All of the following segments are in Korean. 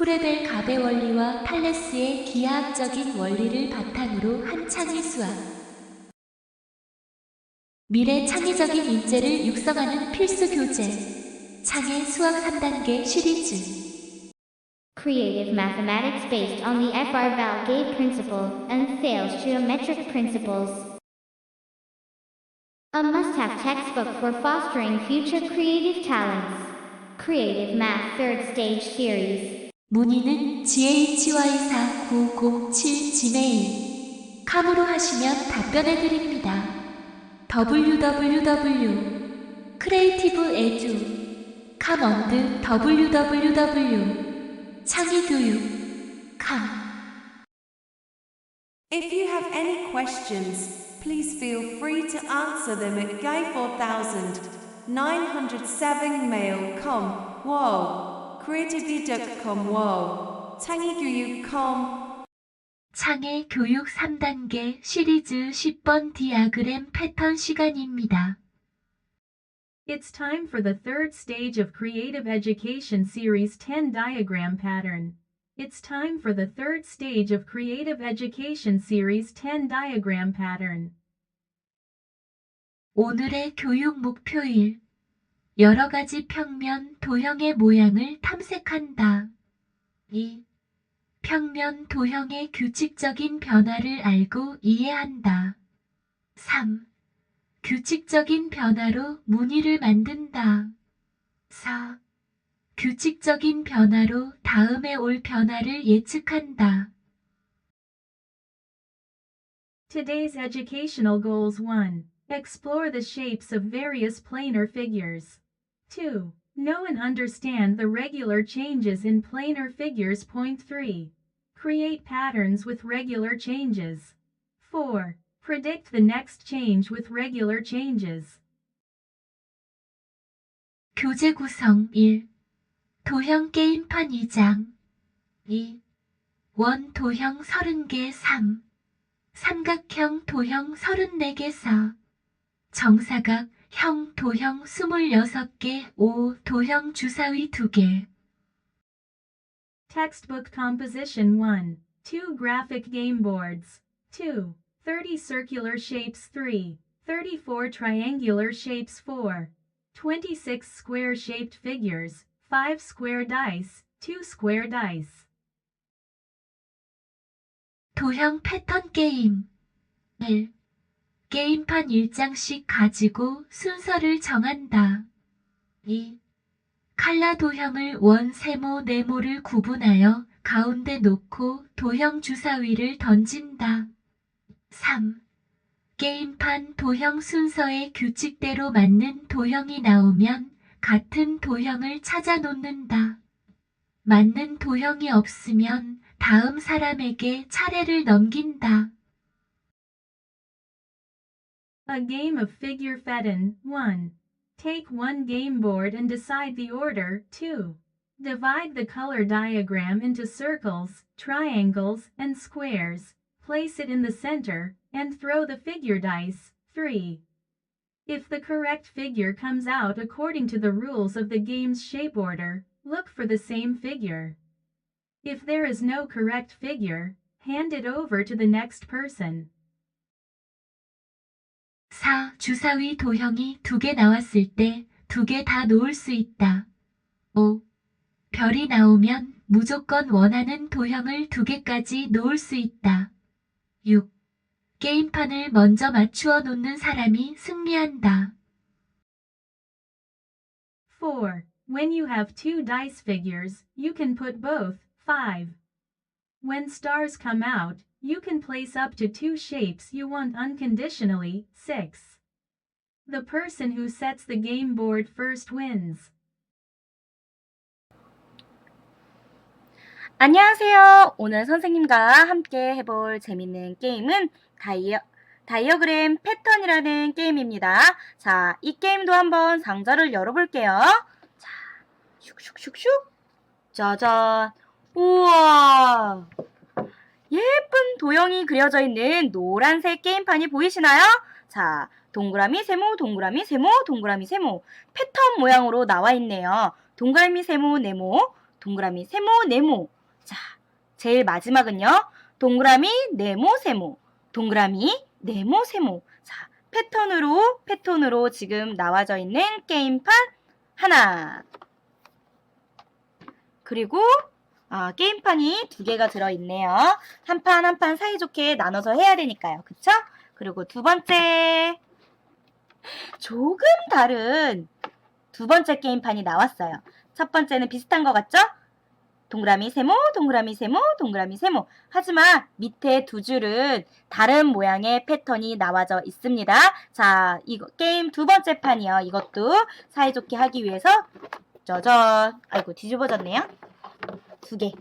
프레벨 가베 원리와 탈레스의 기하학적인 원리를 바탕으로 한 창의 수학. 미래 창의적인 인재를 육성하는 필수 교재. 창의 수학 3단계 시리즈. Creative mathematics based on the FR-Val gate principle and Thales geometric principles. A must-have textbook for fostering future creative talents. Creative Math Third Stage Series. 문의는 ghy4907 gmail 캄으로 하시면 답변해 드립니다. www 크리에이티브 에듀 캄언드 www 창의교육 캄 If you have any questions, please feel free to answer them at guy4000 907 mail.com. Whoa. creatively.com. Whoa. 창의교육.com. 창의 교육 3단계 시리즈 10번 디아그램 패턴 시간입니다. It's time for the third stage of Creative Education Series 10 Diagram Pattern. It's time for the third stage of Creative Education Series 10 Diagram Pattern. 오늘의 교육 목표일 여러 가지 평면 도형의 모양을 탐색한다. 2. 평면 도형의 규칙적인 변화를 알고 이해한다. 3. 규칙적인 변화로 무늬를 만든다. 4. 규칙적인 변화로 다음에 올 변화를 예측한다. Today's educational goals 1. Explore the shapes of various planar figures. 2. Know and understand the regular changes in planar figures. Point 3. Create patterns with regular changes. 4. Predict the next change with regular changes. 교재 구성 1. 도형 게임판 2장 2. 원 도형 30개 3. 삼각형 도형 34개 4. 정사각 형 도형 26개 5. 도형 주사위 2개 Textbook Composition 1. 2 graphic game boards. 2. 30 circular shapes 3. 34 triangular shapes 4. 26 square shaped figures. 5 square dice. 2 square dice. 도형 패턴 게임 1. 게임판 1장씩 가지고 순서를 정한다. 2. 칼라 도형을 원, 세모, 네모를 구분하여 가운데 놓고 도형 주사위를 던진다. 3. 게임판 도형 순서의 규칙대로 맞는 도형이 나오면 같은 도형을 찾아 놓는다. 맞는 도형이 없으면 다음 사람에게 차례를 넘긴다. A game of figure fedden 1. Take one game board and decide the order 2. Divide the color diagram into circles, triangles, and squares. Place it in the center and throw the figure dice 3. If the correct figure comes out according to the rules of the game's shape order, look for the same figure. If there is no correct figure, hand it over to the next person. 4. 주사위 도형이 두 개 나왔을 때 두 개 다 놓을 수 있다. 5. 별이 나오면 무조건 원하는 도형을 두 개까지 놓을 수 있다. 6. 게임판을 먼저 맞추어 놓는 사람이 승리한다. 4. When you have two dice figures, you can put both 5. When stars come out, you can place up to two shapes you want unconditionally 6. The person who sets the game board first wins. 안녕하세요. 오늘 선생님과 함께 해볼 재밌는 게임은 다이어, 다이어그램 패턴이라는 게임입니다. 자, 이 게임도 한번 상자를 열어볼게요. 자, 슉슉슉슉. 짜잔. 우와. 예쁜 도형이 그려져 있는 노란색 게임판이 보이시나요? 자, 동그라미 세모, 동그라미 세모, 동그라미 세모. 패턴 모양으로 나와 있네요. 동그라미 세모, 네모, 동그라미, 세모, 네모. 자, 제일 마지막은요. 동그라미, 네모, 세모. 동그라미, 네모, 세모. 자, 패턴으로, 패턴으로 지금 나와져 있는 게임판 하나. 그리고 아, 게임판이 두 개가 들어있네요. 한 판 한 판 사이좋게 나눠서 해야 되니까요. 그쵸? 그리고 두 번째. 조금 다른 두 번째 게임판이 나왔어요. 첫 번째는 비슷한 것 같죠? 동그라미 세모, 동그라미 세모, 동그라미 세모. 하지만 밑에 두 줄은 다른 모양의 패턴이 나와져 있습니다. 자, 이거 게임 두 번째 판이요. 이것도 사이좋게 하기 위해서 짜잔. 아이고 뒤집어졌네요. 두 개.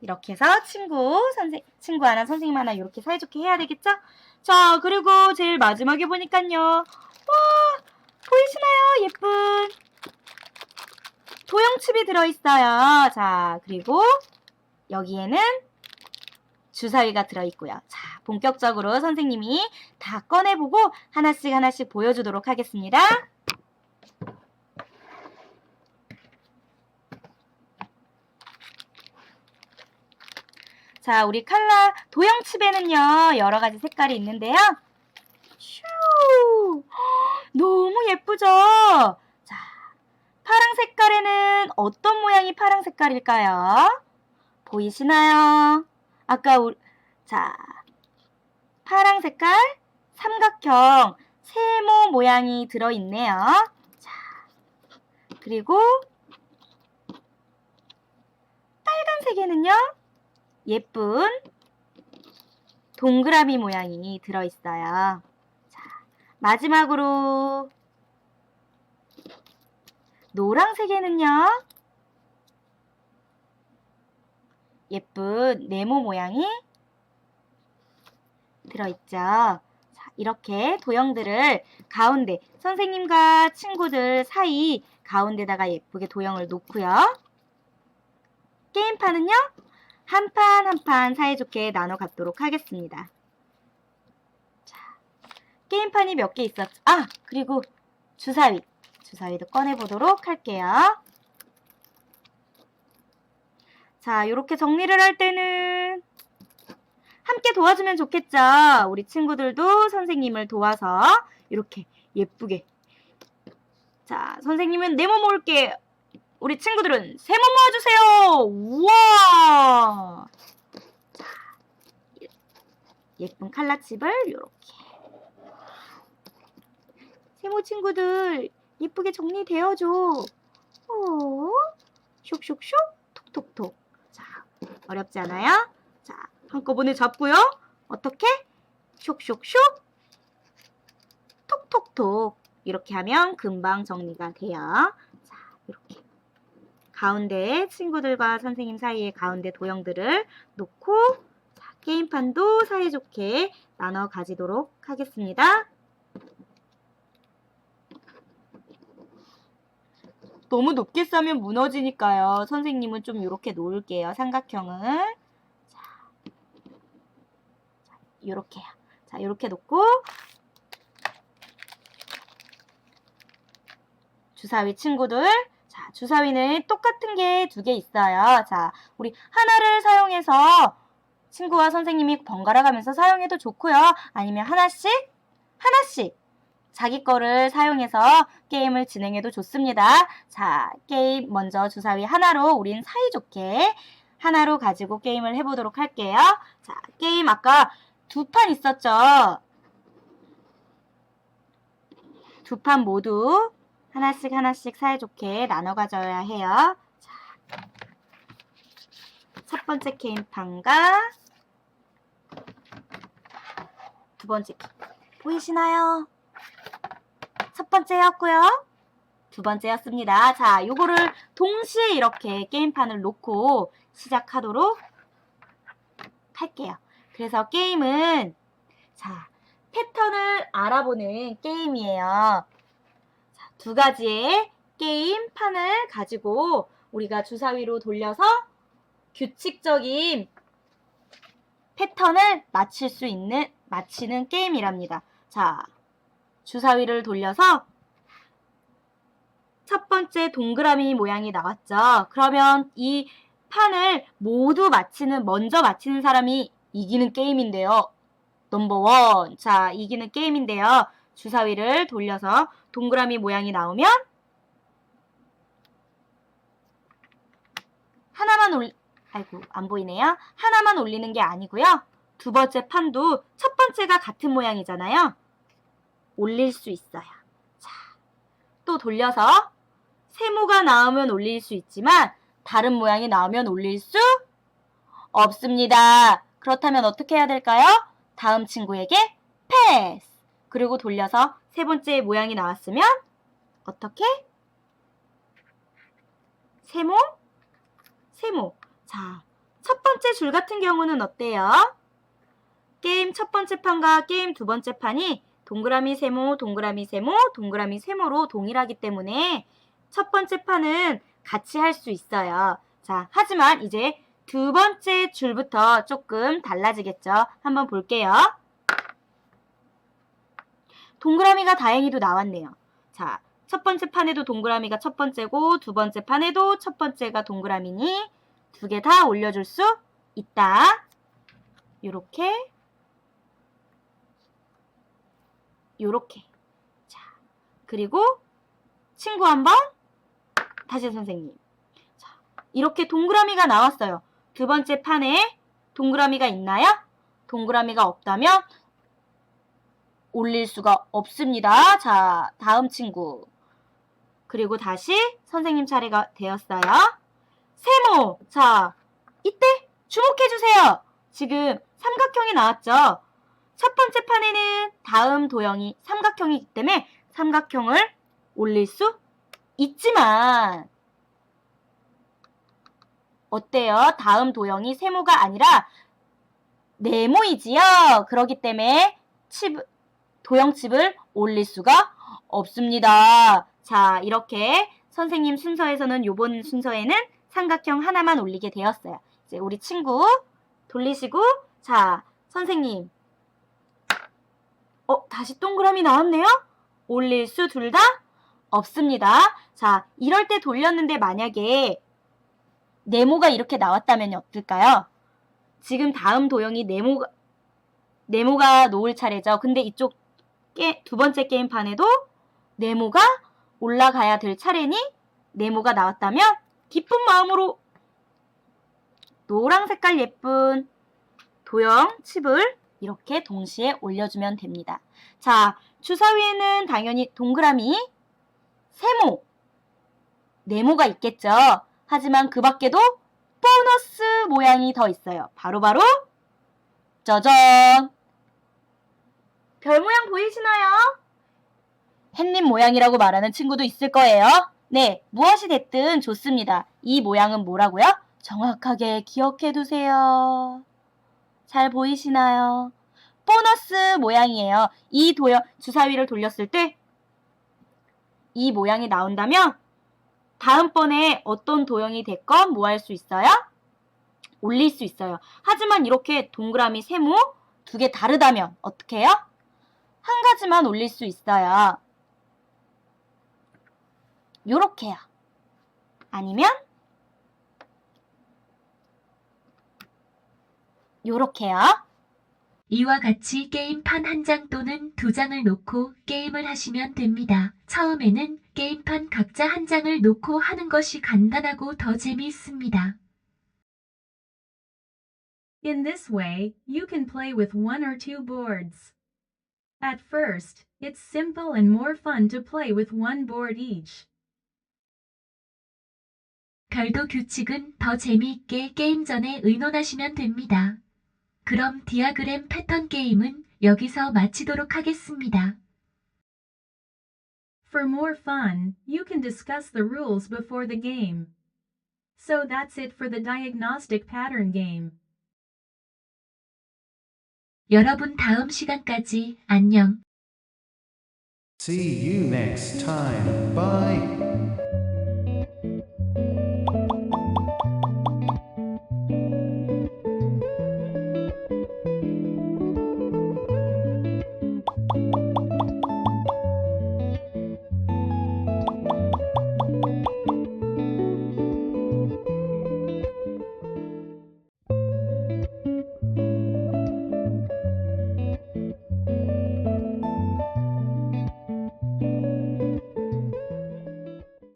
이렇게 해서 친구, 선생, 친구 하나, 선생님 하나 이렇게 사이좋게 해야 되겠죠? 자, 그리고 제일 마지막에 보니까요. 와, 보이시나요? 예쁜 도형칩이 들어있어요. 자, 그리고 여기에는 주사위가 들어있고요. 자, 본격적으로 선생님이 다 꺼내보고 하나씩 하나씩 보여주도록 하겠습니다. 자, 우리 칼라 도형칩에는요, 여러 가지 색깔이 있는데요. 슈! 너무 예쁘죠? 자, 파랑 색깔에는 어떤 모양이 파랑 색깔일까요? 보이시나요? 아까 우리, 자, 파랑 색깔 삼각형 세모 모양이 들어 있네요. 자, 그리고 빨간색에는요, 예쁜 동그라미 모양이 들어있어요. 자, 마지막으로 노란색에는요. 예쁜 네모 모양이 들어있죠. 자, 이렇게 도형들을 가운데 선생님과 친구들 사이 가운데다가 예쁘게 도형을 놓고요. 게임판은요. 한 판 한 판 사이좋게 나눠 갖도록 하겠습니다. 자, 게임판이 몇 개 있었죠? 아, 그리고 주사위. 주사위도 꺼내보도록 할게요. 자, 이렇게 정리를 할 때는 함께 도와주면 좋겠죠? 우리 친구들도 선생님을 도와서 이렇게 예쁘게. 자, 선생님은 네모 모을게. 우리 친구들은 세모 모아주세요. 우와. 자, 예쁜 칼라칩을 이렇게. 세모 친구들 예쁘게 정리되어줘. 어? 슉슉슉 톡톡톡. 자, 어렵지 않아요? 자, 한꺼번에 잡고요. 어떻게? 슉슉슉 톡톡톡. 이렇게 하면 금방 정리가 돼요. 자, 이렇게. 가운데 친구들과 선생님 사이에 가운데 도형들을 놓고 자, 게임판도 사이좋게 나눠 가지도록 하겠습니다. 너무 높게 싸면 무너지니까요. 선생님은 좀 이렇게 놓을게요. 삼각형을. 자, 자 이렇게요. 자, 이렇게 놓고 주사위 친구들. 자, 주사위는 똑같은 게 두 개 있어요. 자, 우리 하나를 사용해서 친구와 선생님이 번갈아 가면서 사용해도 좋고요. 아니면 하나씩, 하나씩 자기 거를 사용해서 게임을 진행해도 좋습니다. 자, 게임 먼저 주사위 하나로 우린 사이좋게 하나로 가지고 게임을 해보도록 할게요. 자, 게임 아까 두 판 있었죠? 두 판 모두 하나씩 하나씩 사이좋게 나눠 가져야 해요. 자, 첫 번째 게임판과 두 번째 게임. 보이시나요? 첫 번째였고요. 두 번째였습니다. 자, 요거를 동시에 이렇게 게임판을 놓고 시작하도록 할게요. 그래서 게임은 자, 패턴을 알아보는 게임이에요. 자, 두 가지의 게임 판을 가지고 우리가 주사위로 돌려서 규칙적인 패턴을 맞출 수 있는 맞히는 게임이랍니다. 자, 주사위를 돌려서 첫 번째 동그라미 모양이 나왔죠. 그러면 이 판을 모두 맞히는, 먼저 맞히는 사람이 이기는 게임인데요. 넘버 원. 자, 이기는 게임인데요. 주사위를 돌려서 동그라미 모양이 나오면 하나만 올, 아이고, 안 보이네요. 하나만 올리는 게 아니고요. 두 번째 판도 첫 번째가 같은 모양이잖아요. 올릴 수 있어요. 자, 또 돌려서 세모가 나오면 올릴 수 있지만 다른 모양이 나오면 올릴 수 없습니다. 그렇다면 어떻게 해야 될까요? 다음 친구에게 패스. 그리고 돌려서 세 번째 모양이 나왔으면 어떻게? 세모? 세모. 자, 첫 번째 줄 같은 경우는 어때요? 게임 첫 번째 판과 게임 두 번째 판이 동그라미 세모, 동그라미 세모, 동그라미 세모로 동일하기 때문에 첫 번째 판은 같이 할 수 있어요. 자, 하지만 이제 두 번째 줄부터 조금 달라지겠죠. 한번 볼게요. 동그라미가 다행히도 나왔네요. 자, 첫 번째 판에도 동그라미가 첫 번째고 두 번째 판에도 첫 번째가 동그라미니 두 개 다 올려줄 수 있다. 요렇게 요렇게 자 그리고 친구 한번 다시 선생님 자 이렇게 동그라미가 나왔어요. 두 번째 판에 동그라미가 있나요? 동그라미가 없다면 올릴 수가 없습니다. 자, 다음 친구. 그리고 다시 선생님 차례가 되었어요. 세모. 자, 이때 주목해 주세요. 지금 삼각형이 나왔죠? 첫 번째 판에는 다음 도형이 삼각형이기 때문에 삼각형을 올릴 수 있지만 어때요? 다음 도형이 세모가 아니라 네모이지요. 그러기 때문에 칩, 도형칩을 올릴 수가 없습니다. 자, 이렇게 선생님 순서에서는 요번 순서에는 삼각형 하나만 올리게 되었어요. 이제 우리 친구 돌리시고 자, 선생님 어, 다시 동그라미 나왔네요? 올릴 수 둘 다 없습니다. 자, 이럴 때 돌렸는데 만약에 네모가 이렇게 나왔다면 어떨까요? 지금 다음 도형이 네모가 네모가 놓을 차례죠. 근데 이쪽 게, 두 번째 게임판에도 네모가 올라가야 될 차례니 네모가 나왔다면 기쁜 마음으로 노랑 색깔 예쁜 도형 칩을 이렇게 동시에 올려주면 됩니다. 자, 주사위에는 당연히 동그라미, 세모, 네모가 있겠죠. 하지만 그 밖에도 보너스 모양이 더 있어요. 바로바로 짜잔! 별 모양 보이시나요? 햇님 모양이라고 말하는 친구도 있을 거예요. 네, 무엇이 됐든 좋습니다. 이 모양은 뭐라고요? 정확하게 기억해 두세요. 잘 보이시나요? 보너스 모양이에요. 이 도형, 주사위를 돌렸을 때 이 모양이 나온다면 다음번에 어떤 도형이 됐건 뭐 할 수 있어요? 올릴 수 있어요. 하지만 이렇게 동그라미 세모 두 개 다르다면 어떻게 해요? 한 가지만 올릴 수 있어요. 요렇게요. 아니면 요렇게요. 이와 같이 게임판 한 장 또는 두 장을 놓고 게임을 하시면 됩니다. 처음에는 게임판 각자 한 장을 놓고 하는 것이 간단하고 더 재미있습니다. In this way, you can play with one or two boards. At first, it's simple and more fun to play with one board each. 별도 규칙은 더 재미있게 게임 전에 의논하시면 됩니다. 그럼 디아그램 패턴 게임은 여기서 마치도록 하겠습니다. For more fun, you can discuss the rules before the game. So that's it for the diagnostic pattern game. 여러분 다음 시간까지 안녕. See you next time. Bye.